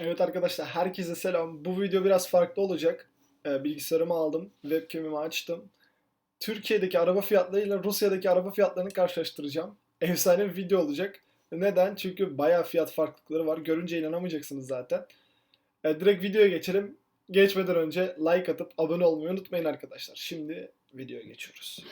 Evet arkadaşlar herkese selam. Bu video biraz farklı olacak. Ee, bilgisayarımı aldım, webcam'imi açtım. Türkiye'deki araba fiyatlarıyla Rusya'daki araba fiyatlarını karşılaştıracağım. Efsane bir video olacak. Neden? Çünkü bayağı fiyat farklılıkları var. Görünce inanamayacaksınız zaten. Ee, direkt videoya geçelim. Geçmeden önce like atıp abone olmayı unutmayın arkadaşlar. Şimdi videoya geçiyoruz.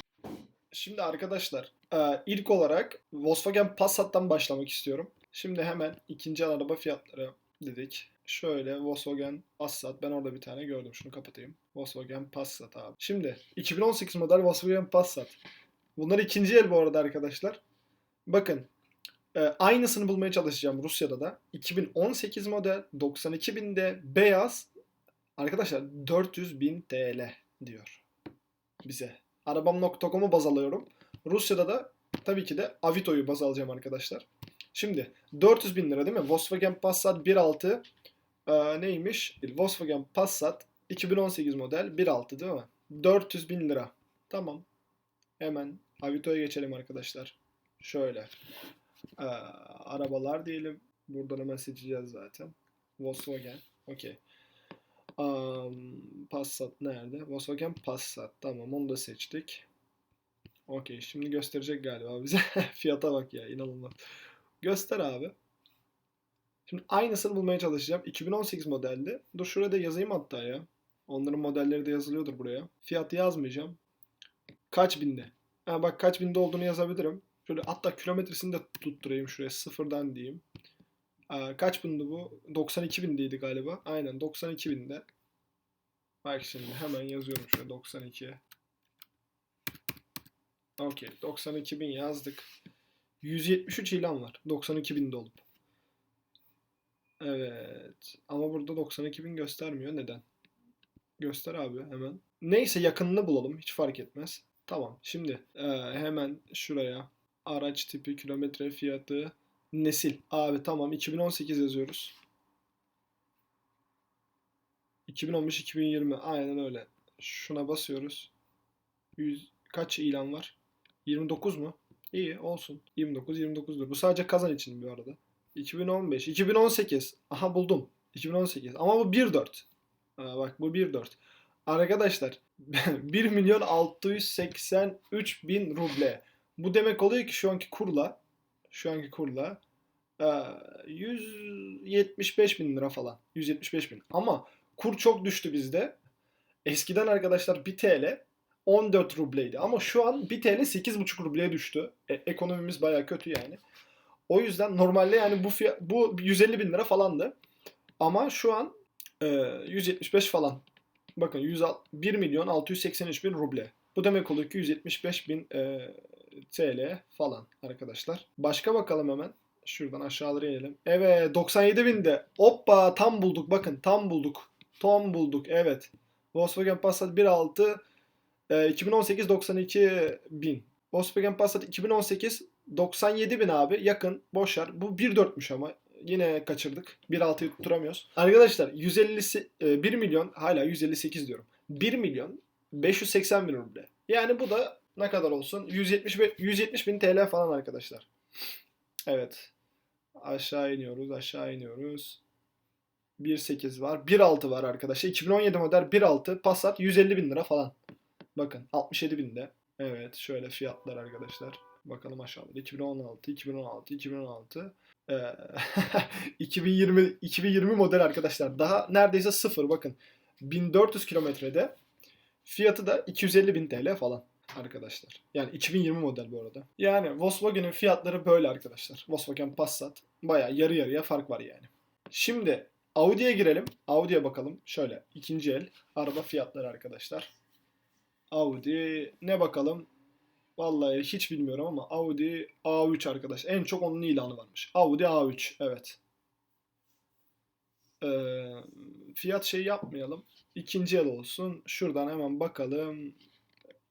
Şimdi arkadaşlar e, ilk olarak Volkswagen Passat'tan başlamak istiyorum. Şimdi hemen ikinci araba fiyatları dedik. Şöyle Volkswagen Passat. Ben orada bir tane gördüm. Şunu kapatayım. Volkswagen Passat abi. Şimdi 2018 model Volkswagen Passat. Bunlar ikinci el bu arada arkadaşlar. Bakın. e, aynısını bulmaya çalışacağım Rusya'da da. 2018 model 92 binde beyaz. Arkadaşlar 400 bin TL diyor bize. Arabam.com'u baz alıyorum. Rusya'da da tabii ki de Avito'yu baz alacağım arkadaşlar. Şimdi 400 bin lira değil mi? Volkswagen Passat 1.6 e, neymiş? Volkswagen Passat 2018 model 1.6 değil mi? 400 bin lira. Tamam. Hemen Avito'ya geçelim arkadaşlar. Şöyle. E, arabalar diyelim. Buradan hemen seçeceğiz zaten. Volkswagen. Okey. Um, Passat nerede? Volkswagen Passat. Tamam onu da seçtik. Okey şimdi gösterecek galiba bize. Fiyata bak ya inanılmaz. Göster abi. Şimdi aynısını bulmaya çalışacağım. 2018 modelli. Dur şurada yazayım hatta ya. Onların modelleri de yazılıyordur buraya. Fiyatı yazmayacağım. Kaç binde? Ha bak kaç binde olduğunu yazabilirim. Şöyle hatta kilometresini de tutturayım şuraya sıfırdan diyeyim. Aa, kaç bindi bu? 92 bindeydi galiba. Aynen 92 binde. Bak şimdi hemen yazıyorum şöyle 92'ye. Okey 92 bin yazdık. 173 ilan var. 92 binde olup. Evet. Ama burada 92 bin göstermiyor. Neden? Göster abi hemen. Neyse yakınını bulalım. Hiç fark etmez. Tamam. Şimdi e, hemen şuraya araç tipi, kilometre fiyatı, nesil. Abi tamam 2018 yazıyoruz. 2015-2020 aynen öyle. Şuna basıyoruz. 100, kaç ilan var? 29 mu? İyi olsun. 29 29'dur. Bu sadece kazan için bu arada. 2015, 2018. Aha buldum. 2018. Ama bu 1.4. Ha, bak bu 1.4. Arkadaşlar 1 milyon 683 bin ruble. Bu demek oluyor ki şu anki kurla şu anki kurla e, 175 bin lira falan. 175 bin. Ama kur çok düştü bizde. Eskiden arkadaşlar 1 TL 14 rubleydi. Ama şu an 1 TL 8,5 rubleye düştü. E, ekonomimiz baya kötü yani. O yüzden normalde yani bu fiyat, bu 150 bin lira falandı. Ama şu an e, 175 falan. Bakın 100, 1 milyon 683 bin ruble. Bu demek oluyor ki 175 bin e, TL falan arkadaşlar. Başka bakalım hemen. Şuradan aşağılara inelim. Evet 97 binde. Hoppa tam bulduk bakın tam bulduk. Tam bulduk evet. Volkswagen Passat 1.6 e, 2018 92 bin. Volkswagen Passat 2018 97 bin abi yakın boşver. Bu 1.4'müş ama yine kaçırdık. 1.6'yı tutturamıyoruz. Arkadaşlar 150'si e, 1 milyon hala 158 diyorum. 1 milyon 580 bin ruble. Yani bu da ne kadar olsun? 170 bin- 170 bin TL falan arkadaşlar. Evet. Aşağı iniyoruz, aşağı iniyoruz. 1.8 var. 1.6 var arkadaşlar. 2017 model 1.6 Passat 150 bin lira falan. Bakın 67 binde. Evet şöyle fiyatlar arkadaşlar. Bakalım aşağıda. 2016, 2016, 2016. Ee, 2020 2020 model arkadaşlar. Daha neredeyse sıfır bakın. 1400 kilometrede. Fiyatı da 250 bin TL falan arkadaşlar. Yani 2020 model bu arada. Yani Volkswagen'in fiyatları böyle arkadaşlar. Volkswagen Passat. Baya yarı yarıya fark var yani. Şimdi Audi'ye girelim. Audi'ye bakalım. Şöyle ikinci el araba fiyatları arkadaşlar. Audi ne bakalım? Vallahi hiç bilmiyorum ama Audi A3 arkadaş. En çok onun ilanı varmış. Audi A3 evet. Ee, fiyat şey yapmayalım. İkinci el olsun. Şuradan hemen bakalım.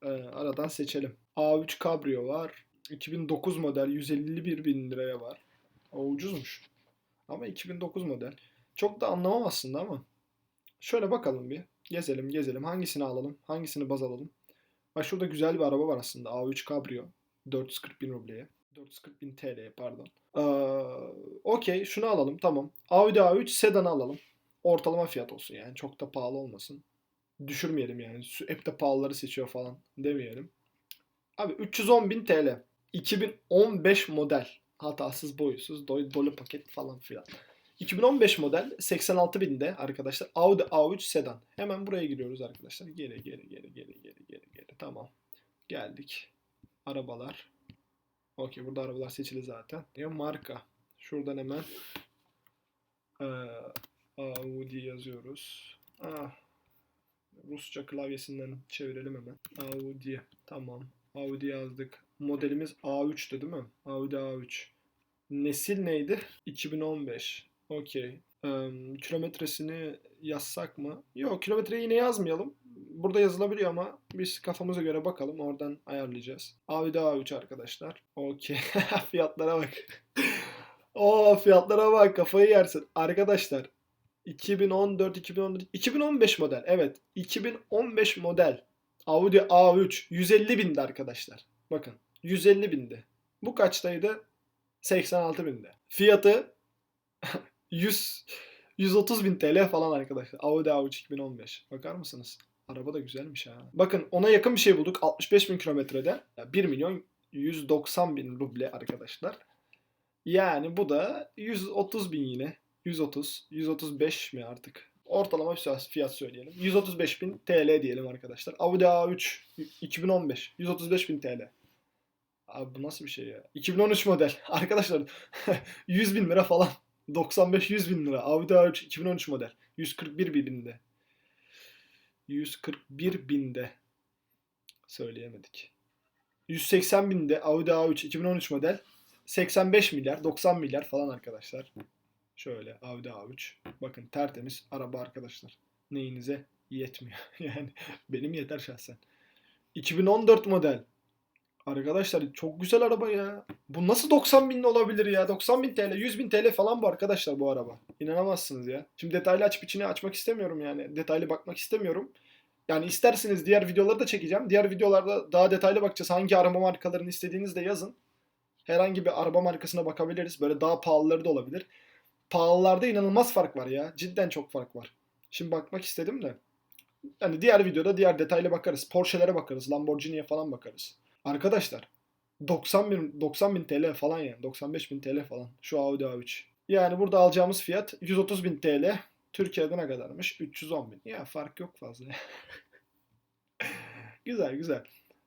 Ee, aradan seçelim. A3 Cabrio var. 2009 model 151 bin liraya var. O ucuzmuş. Ama 2009 model. Çok da anlamam aslında ama. Şöyle bakalım bir. Gezelim gezelim. Hangisini alalım? Hangisini baz alalım? Bak şurada güzel bir araba var aslında. A3 Cabrio. 440 bin rubleye. 440 bin TL'ye pardon. Ee, Okey şunu alalım tamam. Audi A3 sedan alalım. Ortalama fiyat olsun yani çok da pahalı olmasın. Düşürmeyelim yani. Hep de pahalıları seçiyor falan demeyelim. Abi 310.000 TL. 2015 model. Hatasız boyusuz do- dolu paket falan filan. 2015 model 86.000'de arkadaşlar. Audi A3 sedan. Hemen buraya giriyoruz arkadaşlar. Geri geri geri geri geri geri geri. Tamam. Geldik. Arabalar. Okey burada arabalar seçili zaten. Ya marka. Şuradan hemen eee, Audi yazıyoruz. Ah, Rusça klavyesinden çevirelim hemen. Audi. Tamam. Audi yazdık. Modelimiz A3'tü değil mi? Audi A3. Nesil neydi? 2015. Okey. Em, kilometresini yazsak mı? Yok kilometreyi yine yazmayalım. Burada yazılabiliyor ama biz kafamıza göre bakalım. Oradan ayarlayacağız. Audi A3 arkadaşlar. Okey. Fiyatlara bak. Oo fiyatlara bak kafayı yersin. Arkadaşlar 2014 2014 2015 model. Evet. 2015 model. Audi A3 150 bindi arkadaşlar. Bakın 150 bindi. Bu kaçtaydı? 86 binde. Fiyatı 100 130 bin TL falan arkadaşlar. Audi A3 2015. Bakar mısınız? Araba da güzelmiş ha. Bakın ona yakın bir şey bulduk. 65 bin kilometrede. Ya 1 milyon 190 bin ruble arkadaşlar. Yani bu da 130 bin yine. 130, 135 mi artık? Ortalama bir fiyat söyleyelim. 135 bin TL diyelim arkadaşlar. Audi A3 2015 135 bin TL. Abi bu nasıl bir şey ya? 2013 model. Arkadaşlar 100 bin lira falan. 95-100 bin lira. Audi A3 2013 model. 141 binde. 141 binde. Söyleyemedik. 180 binde Audi A3 2013 model. 85 milyar, 90 milyar falan arkadaşlar. Şöyle Audi A3. Bakın tertemiz araba arkadaşlar. Neyinize yetmiyor. yani benim yeter şahsen. 2014 model. Arkadaşlar çok güzel araba ya. Bu nasıl 90 bin olabilir ya? 90 bin TL, 100 bin TL falan bu arkadaşlar bu araba. İnanamazsınız ya. Şimdi detaylı açıp içine açmak istemiyorum yani. Detaylı bakmak istemiyorum. Yani isterseniz diğer videoları da çekeceğim. Diğer videolarda daha detaylı bakacağız. Hangi araba markalarını istediğinizi de yazın. Herhangi bir araba markasına bakabiliriz. Böyle daha pahalıları da olabilir. Pahalılarda inanılmaz fark var ya. Cidden çok fark var. Şimdi bakmak istedim de. Yani diğer videoda diğer detaylı bakarız. Porsche'lere bakarız. Lamborghini'ye falan bakarız. Arkadaşlar 90 bin, 90 bin TL falan yani 95 bin TL falan şu Audi A3. Yani burada alacağımız fiyat 130 bin TL. Türkiye'de ne kadarmış? 310 bin. Ya fark yok fazla. güzel güzel.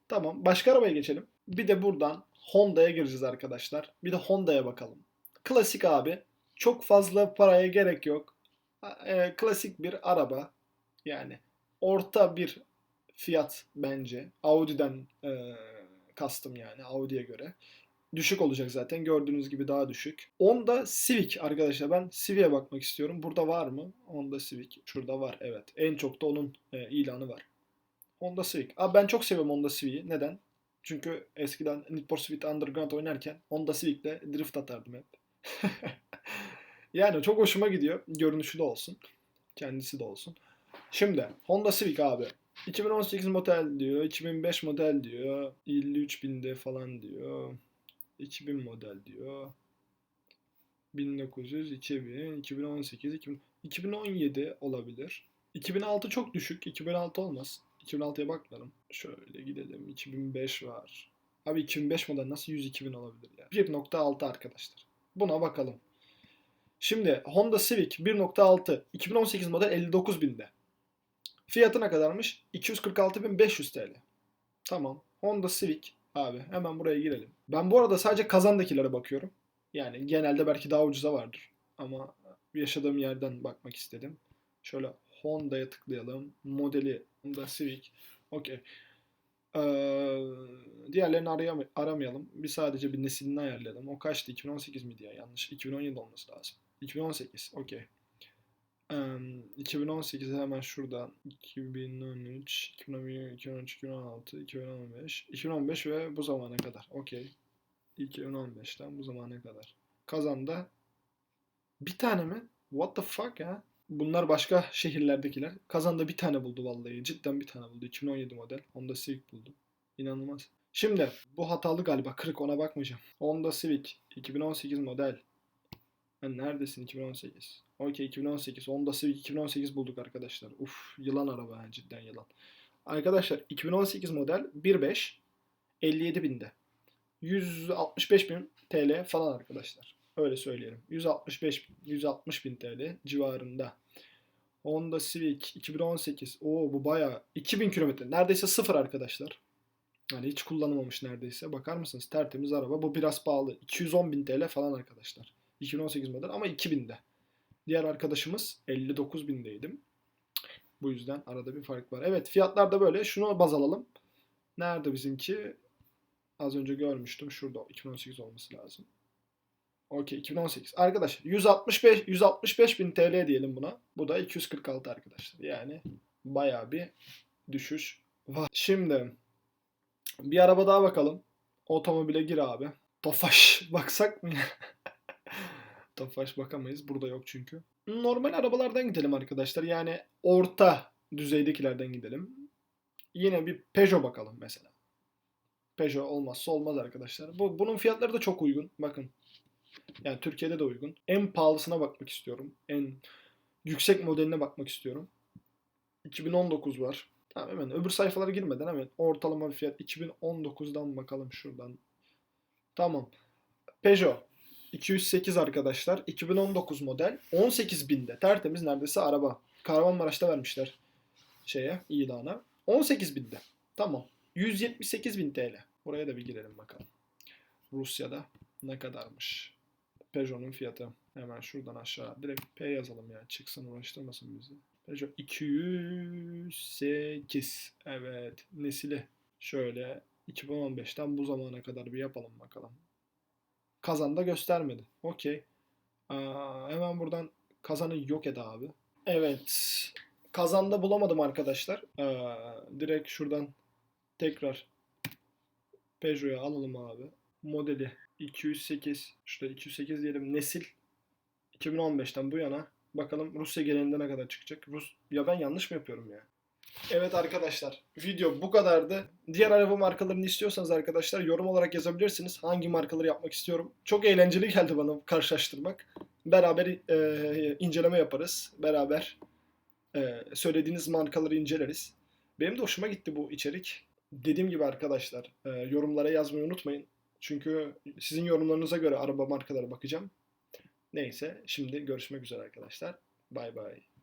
Tamam başka arabaya geçelim. Bir de buradan Honda'ya gireceğiz arkadaşlar. Bir de Honda'ya bakalım. Klasik abi. Çok fazla paraya gerek yok. E, klasik bir araba. Yani orta bir fiyat bence. Audi'den e, kastım yani Audi'ye göre. Düşük olacak zaten. Gördüğünüz gibi daha düşük. Honda Civic arkadaşlar. Ben Civic'e bakmak istiyorum. Burada var mı? Honda Civic. Şurada var evet. En çok da onun e, ilanı var. Honda Civic. Abi ben çok seviyorum Honda Civic'i. Neden? Çünkü eskiden Need for Speed Underground oynarken Honda Civic'le drift atardım hep. yani çok hoşuma gidiyor. Görünüşü de olsun. Kendisi de olsun. Şimdi Honda Civic abi. 2018 model diyor, 2005 model diyor, 53 binde falan diyor, 2000 model diyor, 1900, 2000, 2018, 2000, 2017 olabilir. 2006 çok düşük, 2006 olmaz. 2006'ya bakmadım. Şöyle gidelim, 2005 var. Abi 2005 model nasıl 102 bin olabilir ya? 1.6 arkadaşlar. Buna bakalım. Şimdi Honda Civic 1.6 2018 model 59 binde. Fiyatı ne kadarmış? 246.500 TL. Tamam. Honda Civic abi hemen buraya girelim. Ben bu arada sadece kazandakilere bakıyorum. Yani genelde belki daha ucuza vardır. Ama yaşadığım yerden bakmak istedim. Şöyle Honda'ya tıklayalım. Modeli Honda Civic. Okey. Ee, diğerlerini arayam- aramayalım. Bir sadece bir neslini ayarlayalım. O kaçtı? 2018 miydi ya? Yanlış. 2017 olması lazım. 2018. Okey. Em, 2018'e hemen şuradan 2013, 2011, 2013, 2016, 2015, 2015 ve bu zamana kadar. Okey. 2015'ten bu zamana kadar. Kazan'da bir tane mi? What the fuck ya? Bunlar başka şehirlerdekiler. Kazan'da bir tane buldu vallahi. Cidden bir tane buldu. 2017 model. Honda Civic buldu. İnanılmaz. Şimdi bu hatalı galiba. Kırık ona bakmayacağım. Honda Civic 2018 model. Ha, neredesin 2018? Okey 2018. Honda Civic 2018 bulduk arkadaşlar. Uf yılan araba ha, cidden yılan. Arkadaşlar 2018 model 1.5 57 binde. 165 bin TL falan arkadaşlar. Öyle söyleyelim. 165 bin, 160 bin TL civarında. Honda Civic 2018. Oo bu bayağı 2000 kilometre. Neredeyse sıfır arkadaşlar. Yani hiç kullanılmamış neredeyse. Bakar mısınız? Tertemiz araba. Bu biraz pahalı. 210 bin TL falan arkadaşlar. 2018 model ama 2000'de. Diğer arkadaşımız 59 bindeydim. Bu yüzden arada bir fark var. Evet fiyatlar da böyle. Şunu baz alalım. Nerede bizimki? Az önce görmüştüm. Şurada 2018 olması lazım. Okey 2018. Arkadaşlar 165 165 bin TL diyelim buna. Bu da 246 arkadaşlar. Yani bayağı bir düşüş var. Şimdi bir araba daha bakalım. Otomobile gir abi. Tofaş baksak mı? Tofaş bakamayız. Burada yok çünkü. Normal arabalardan gidelim arkadaşlar. Yani orta düzeydekilerden gidelim. Yine bir Peugeot bakalım mesela. Peugeot olmazsa olmaz arkadaşlar. Bu, bunun fiyatları da çok uygun. Bakın. Yani Türkiye'de de uygun. En pahalısına bakmak istiyorum. En yüksek modeline bakmak istiyorum. 2019 var. Tamam hemen öbür sayfalara girmeden hemen ortalama bir fiyat 2019'dan bakalım şuradan. Tamam. Peugeot 208 arkadaşlar. 2019 model. 18 binde. Tertemiz neredeyse araba. Kahramanmaraş'ta vermişler şeye ilana. 18 binde. Tamam. 178 bin TL. Buraya da bir girelim bakalım. Rusya'da ne kadarmış? Peugeot'un fiyatı. Hemen şuradan aşağı. Direkt P yazalım ya. Çıksın uğraştırmasın bizi. Peugeot 208. Evet. Nesili. Şöyle 2015'ten bu zamana kadar bir yapalım bakalım. Kazanda göstermedi. Okey. Hemen buradan kazanı yok et abi. Evet. Kazanda bulamadım arkadaşlar. Aa, direkt şuradan tekrar Peugeot'u alalım abi. Modeli 208. Şurada 208 diyelim. Nesil 2015'ten bu yana. Bakalım Rusya genelinde ne kadar çıkacak. Rus ya ben yanlış mı yapıyorum ya? Evet arkadaşlar video bu kadardı. Diğer araba markalarını istiyorsanız arkadaşlar yorum olarak yazabilirsiniz. Hangi markaları yapmak istiyorum. Çok eğlenceli geldi bana karşılaştırmak. Beraber e, inceleme yaparız. Beraber e, söylediğiniz markaları inceleriz. Benim de hoşuma gitti bu içerik. Dediğim gibi arkadaşlar e, yorumlara yazmayı unutmayın. Çünkü sizin yorumlarınıza göre araba markalara bakacağım. Neyse şimdi görüşmek üzere arkadaşlar. Bay bay.